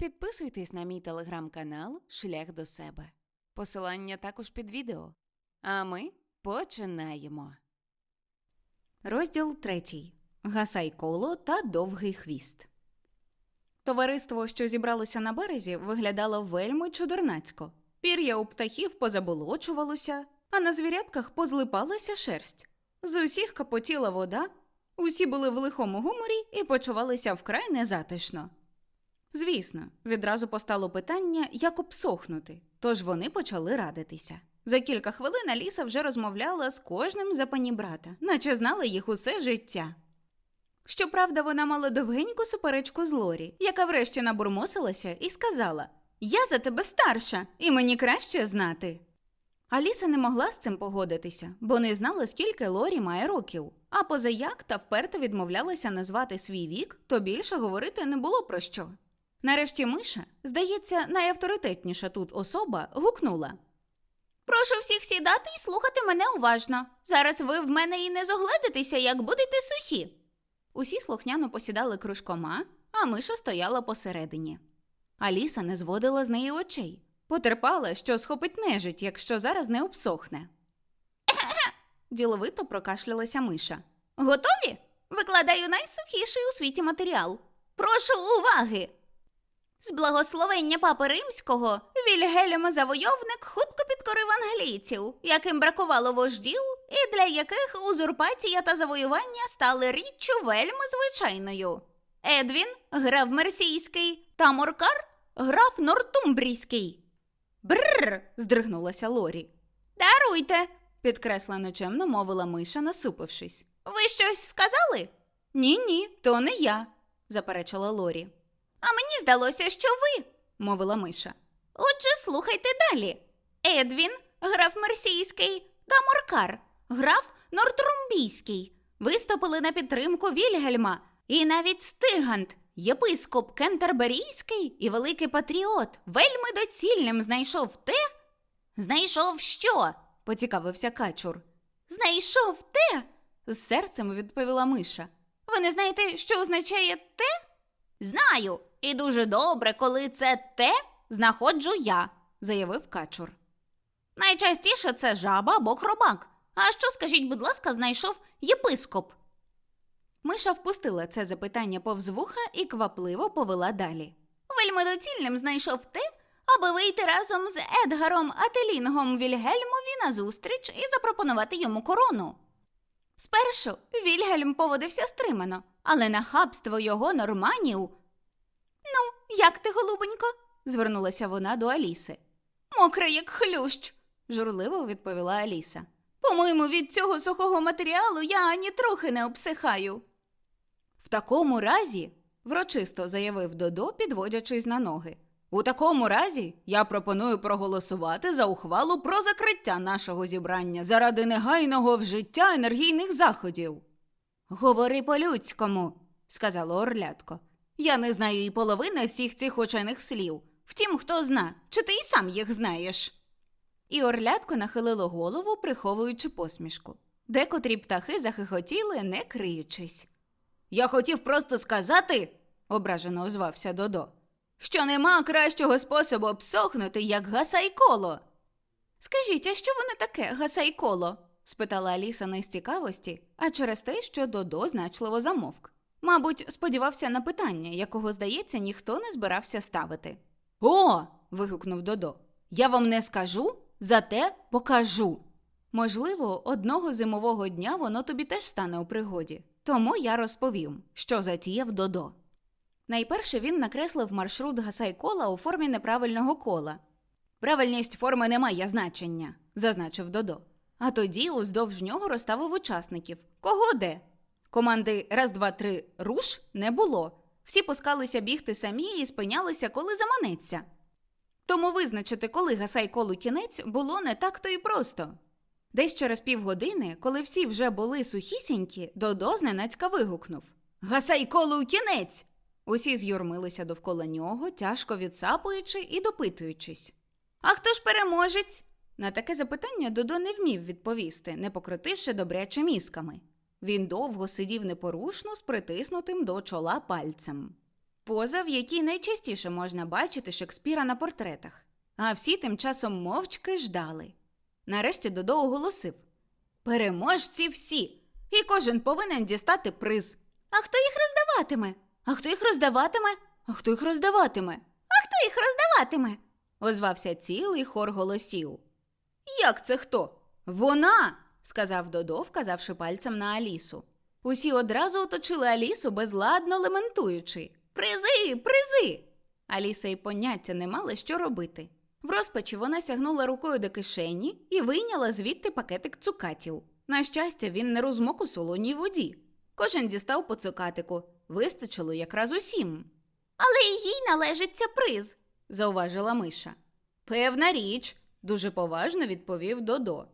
підписуйтесь на мій телеграм-канал Шлях до себе. Посилання також під відео. А ми починаємо. Розділ третій. Гасай коло та довгий хвіст. Товариство, що зібралося на березі, виглядало вельми чудернацько. Пір'я у птахів позаболочувалося, а на звірятках позлипалася шерсть. З усіх капотіла вода, усі були в лихому гуморі і почувалися вкрай незатишно. Звісно, відразу постало питання, як обсохнути, тож вони почали радитися. За кілька хвилин Аліса вже розмовляла з кожним за пані брата, наче знала їх усе життя. Щоправда, вона мала довгеньку суперечку з Лорі, яка врешті набурмосилася і сказала: Я за тебе старша, і мені краще знати. Аліса не могла з цим погодитися, бо не знала, скільки Лорі має років. А позаяк та вперто відмовлялася назвати свій вік, то більше говорити не було про що. Нарешті Миша, здається, найавторитетніша тут особа, гукнула. Прошу всіх сідати і слухати мене уважно. Зараз ви в мене і не зогледитеся, як будете сухі. Усі слухняно посідали кружкома, а Миша стояла посередині. Аліса не зводила з неї очей, потерпала, що схопить нежить, якщо зараз не обсохне. Діловито прокашлялася Миша. Готові? Викладаю найсухіший у світі матеріал. Прошу уваги. З благословення папи римського Вільгельм Завойовник хутко підкорив англійців, яким бракувало вождів, і для яких узурпація та завоювання стали річчю вельми звичайною. Едвін граф Мерсійський та Моркар граф Нортумбрійський. Бррр. здригнулася Лорі. Даруйте, Підкреслено чемно мовила Миша, насупившись. ви щось сказали? Ні, ні, то не я, заперечила Лорі, А мені здалося, що ви. мовила Миша. Отже, слухайте далі. Едвін, граф Мерсійський та Моркар, граф Нортрумбійський виступили на підтримку Вільгельма, і навіть Стигант, єпископ Кентерберійський і великий патріот, вельми доцільним знайшов те. Знайшов що? Поцікавився качур. Знайшов те. З серцем відповіла Миша. Ви не знаєте, що означає те? Знаю, і дуже добре, коли це те знаходжу я. заявив качур. Найчастіше це жаба або хробак. А що, скажіть, будь ласка, знайшов єпископ? Миша впустила це запитання повз вуха і квапливо повела далі. Вельми доцільним знайшов те, аби вийти разом з Едгаром Ателінгом Вільгельмові на зустріч і запропонувати йому корону. Спершу Вільгельм поводився стримано, але нахабство його норманів. Ну, як ти, голубонько? звернулася вона до Аліси. Мокра, як хлющ. Журливо відповіла Аліса. По-моєму, від цього сухого матеріалу я ані трохи не обсихаю. В такому разі, врочисто заявив Додо, підводячись на ноги. У такому разі я пропоную проголосувати за ухвалу про закриття нашого зібрання заради негайного вжиття енергійних заходів. Говори по-людському, сказало Орлятко. Я не знаю і половини всіх цих учених слів. Втім, хто зна, чи ти і сам їх знаєш. І орлятко нахилило голову, приховуючи посмішку. Декотрі птахи захихотіли, не криючись. Я хотів просто сказати, ображено озвався Додо, що нема кращого способу обсохнути, як гасайколо. Скажіть, а що воно таке, гасайколо? спитала Аліса не з цікавості, а через те, що Додо значливо замовк. Мабуть, сподівався на питання, якого, здається, ніхто не збирався ставити. О. вигукнув Додо. Я вам не скажу, зате покажу. Можливо, одного зимового дня воно тобі теж стане у пригоді. Тому я розповім, що затіяв Додо. Найперше він накреслив маршрут гасайкола у формі неправильного кола. Правильність форми не має значення, зазначив Додо. А тоді уздовж нього розставив учасників. Кого де? Команди раз, два, три, руш не було. Всі пускалися бігти самі і спинялися, коли заманеться. Тому визначити, коли гасай колу кінець, було не так то й просто. Десь через півгодини, коли всі вже були сухісінькі, Додо зненацька вигукнув Гасай колу кінець! Усі з'юрмилися довкола нього, тяжко відсапуючи і допитуючись. А хто ж переможець? На таке запитання Додо не вмів відповісти, не покрутивши добряче мізками. Він довго сидів непорушно з притиснутим до чола пальцем. Поза, в якій найчастіше можна бачити Шекспіра на портретах, а всі тим часом мовчки ждали. Нарешті Додо оголосив Переможці всі, і кожен повинен дістати приз. А хто їх роздаватиме? А хто їх роздаватиме? А хто їх роздаватиме? А Хто їх роздаватиме? озвався цілий хор голосів. Як це хто? Вона. сказав Додо, вказавши пальцем на Алісу. Усі одразу оточили Алісу, безладно лементуючи. Призи, призи. Аліса й поняття не мала, що робити. В розпачі вона сягнула рукою до кишені і вийняла звідти пакетик цукатів. На щастя, він не розмок у солоній воді. Кожен дістав по цукатику. Вистачило якраз усім, Але й їй належиться приз. зауважила Миша. Певна річ, дуже поважно відповів Додо.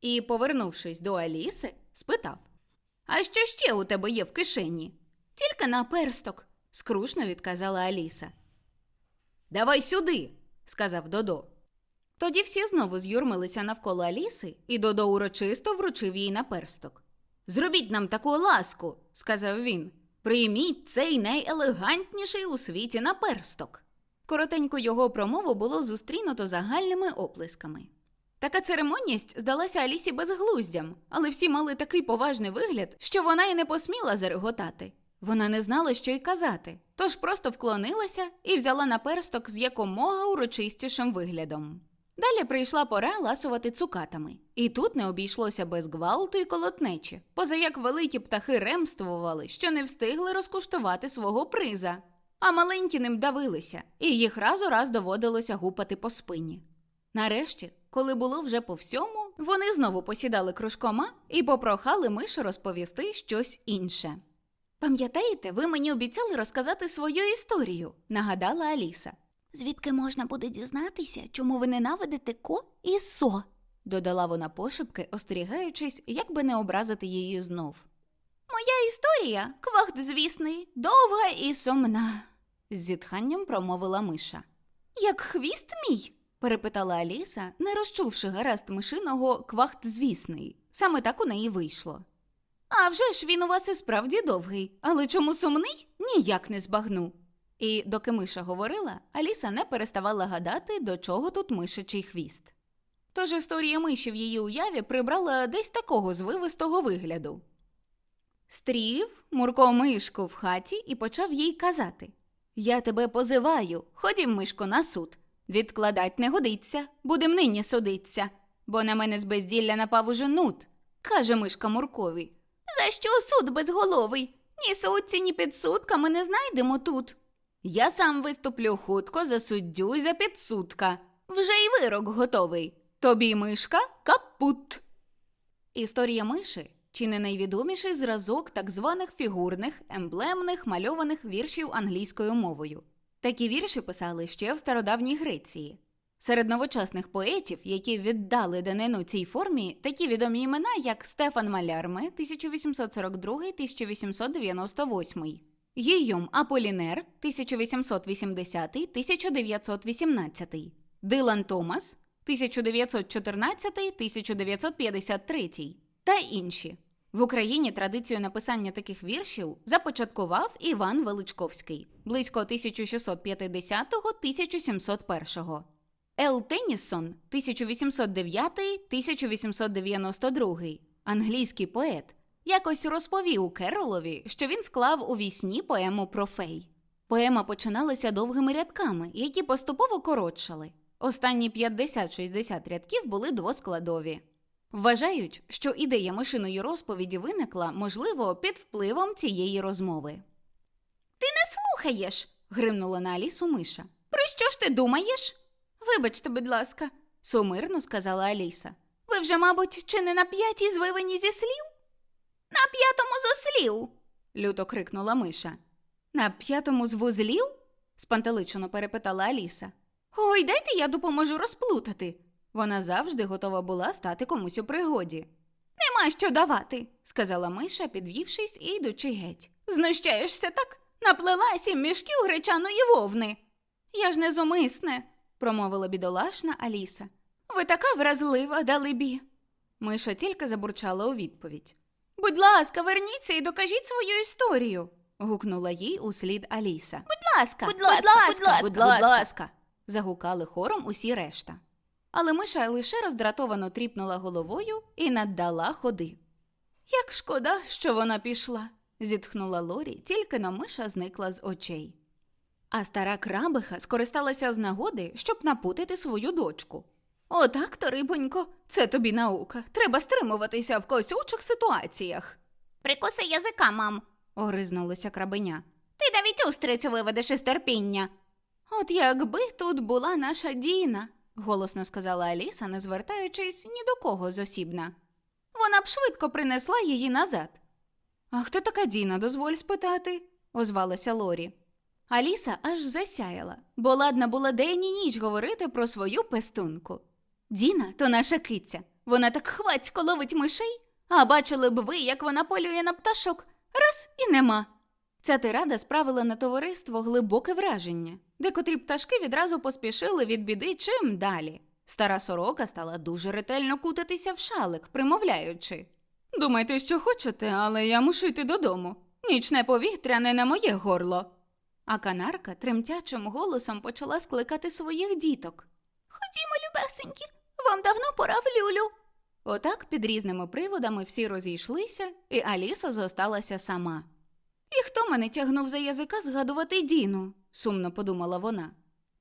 І, повернувшись до Аліси, спитав: А що ще у тебе є в кишені? Тільки наперсток, скрушно відказала Аліса. Давай сюди, сказав Додо. Тоді всі знову з'юрмилися навколо Аліси, і Додо урочисто вручив їй наперсток. Зробіть нам таку ласку, сказав він. Прийміть цей найелегантніший у світі наперсток. Коротеньку його промову було зустрінуто загальними оплесками. Така церемонність здалася Алісі безглуздям, але всі мали такий поважний вигляд, що вона й не посміла зареготати. Вона не знала, що й казати, тож просто вклонилася і взяла наперсток з якомога урочистішим виглядом. Далі прийшла пора ласувати цукатами, і тут не обійшлося без гвалту і колотнечі, поза як великі птахи ремствували, що не встигли розкуштувати свого приза, а маленькі ним давилися, і їх раз у раз доводилося гупати по спині. Нарешті, коли було вже по всьому, вони знову посідали кружкома і попрохали мишу розповісти щось інше. Пам'ятаєте, ви мені обіцяли розказати свою історію, нагадала Аліса. Звідки можна буде дізнатися, чому ви ненавидите ко і со? додала вона пошепки, остерігаючись, як би не образити її знов. Моя історія, квахт звісний, довга і сумна. З зітханням промовила миша. Як хвіст мій? перепитала Аліса, не розчувши гаразд мишиного квахт звісний. Саме так у неї вийшло. А вже ж він у вас і справді довгий, але чому сумний? Ніяк не збагну. І доки миша говорила, Аліса не переставала гадати, до чого тут мишачий хвіст. Тож історія миші в її уяві прибрала десь такого звивистого вигляду. Стрів Мурко мишку в хаті і почав їй казати Я тебе позиваю, ходім, мишко, на суд. Відкладать не годиться, будем нині судиться, бо на мене з безділля напав уже нут, каже мишка Муркові. За що суд безголовий? Ні судці, ні підсудка ми не знайдемо тут. Я сам виступлю хутко за суддю й за підсудка. Вже й вирок готовий. Тобі мишка капут. Історія миші чи не найвідоміший зразок так званих фігурних, емблемних, мальованих віршів англійською мовою. Такі вірші писали ще в стародавній Греції. Серед новочасних поетів, які віддали данину цій формі, такі відомі імена, як Стефан Малярме 1842-1898, Гійом Аполінер 1880-1918, Дилан Томас 1914-1953 та інші. В Україні традицію написання таких віршів започаткував Іван Величковський близько 1650-1701. Ел Теннісон 1809-1892, англійський поет, якось розповів Керолові, що він склав у вісні поему про фей. Поема починалася довгими рядками, які поступово коротшали. Останні 50-60 рядків були двоскладові. Вважають, що ідея мишиної розповіді виникла, можливо, під впливом цієї розмови. Ти не Слухаєш. Гримнула на Алісу миша. Про що ж ти думаєш? Вибачте, будь ласка, сумирно сказала Аліса. Ви вже, мабуть, чи не на п'ятій звивані зі слів? На п'ятому з ослів. люто крикнула миша. На п'ятому з вузлів? спантеличено перепитала Аліса. Ой, дайте я допоможу розплутати. Вона завжди готова була стати комусь у пригоді. Нема що давати, сказала Миша, підвівшись і йдучи геть. Знущаєшся так? Наплела сім мішків гречаної вовни. Я ж не зумисне, промовила бідолашна Аліса. Ви така вразлива, далебі. Миша тільки забурчала у відповідь. Будь ласка, верніться і докажіть свою історію. гукнула їй услід Аліса. Будь ласка, Будь ласка, будь ласка, будь ласка, загукали хором усі решта. Але Миша лише роздратовано тріпнула головою і наддала ходи. Як шкода, що вона пішла, зітхнула Лорі, тільки но Миша зникла з очей. А стара крабиха скористалася з нагоди, щоб напутити свою дочку. Отак то, рибонько, це тобі наука. Треба стримуватися в косючих ситуаціях, Прикуси язика, мам. огризнулася крабеня. Ти навіть устрицю виведеш із терпіння. От якби тут була наша Діна, голосно сказала Аліса, не звертаючись ні до кого зосібна. Вона б швидко принесла її назад. А хто така Діна, дозволь спитати? озвалася Лорі. Аліса аж засяяла, бо ладна була день і ніч говорити про свою пестунку. Діна то наша киця. Вона так хвацько ловить мишей, а бачили б ви, як вона полює на пташок. Раз і нема. Ця тирада справила на товариство глибоке враження. Декотрі пташки відразу поспішили від біди чим далі. Стара сорока стала дуже ретельно кутатися в шалик, примовляючи. Думайте, що хочете, але я мушу йти додому. Нічне повітря не на моє горло. А канарка тремтячим голосом почала скликати своїх діток. Ходімо, любесенькі, вам давно пора в люлю. Отак під різними приводами всі розійшлися, і Аліса зосталася сама. І хто мене тягнув за язика згадувати Діну? сумно подумала вона.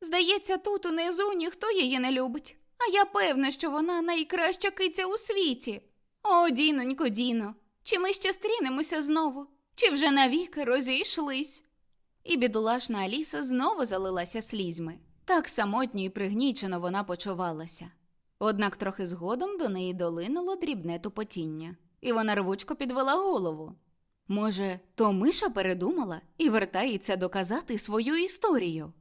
Здається, тут унизу ніхто її не любить, а я певна, що вона найкраща киця у світі. О, Дінонько, Діно, чи ми ще стрінемося знову, чи вже навіки розійшлись? І бідолашна Аліса знову залилася слізьми. Так самотньо і пригнічено вона почувалася. Однак трохи згодом до неї долинуло дрібне тупотіння, і вона рвучко підвела голову. Може, то Миша передумала і вертається доказати свою історію.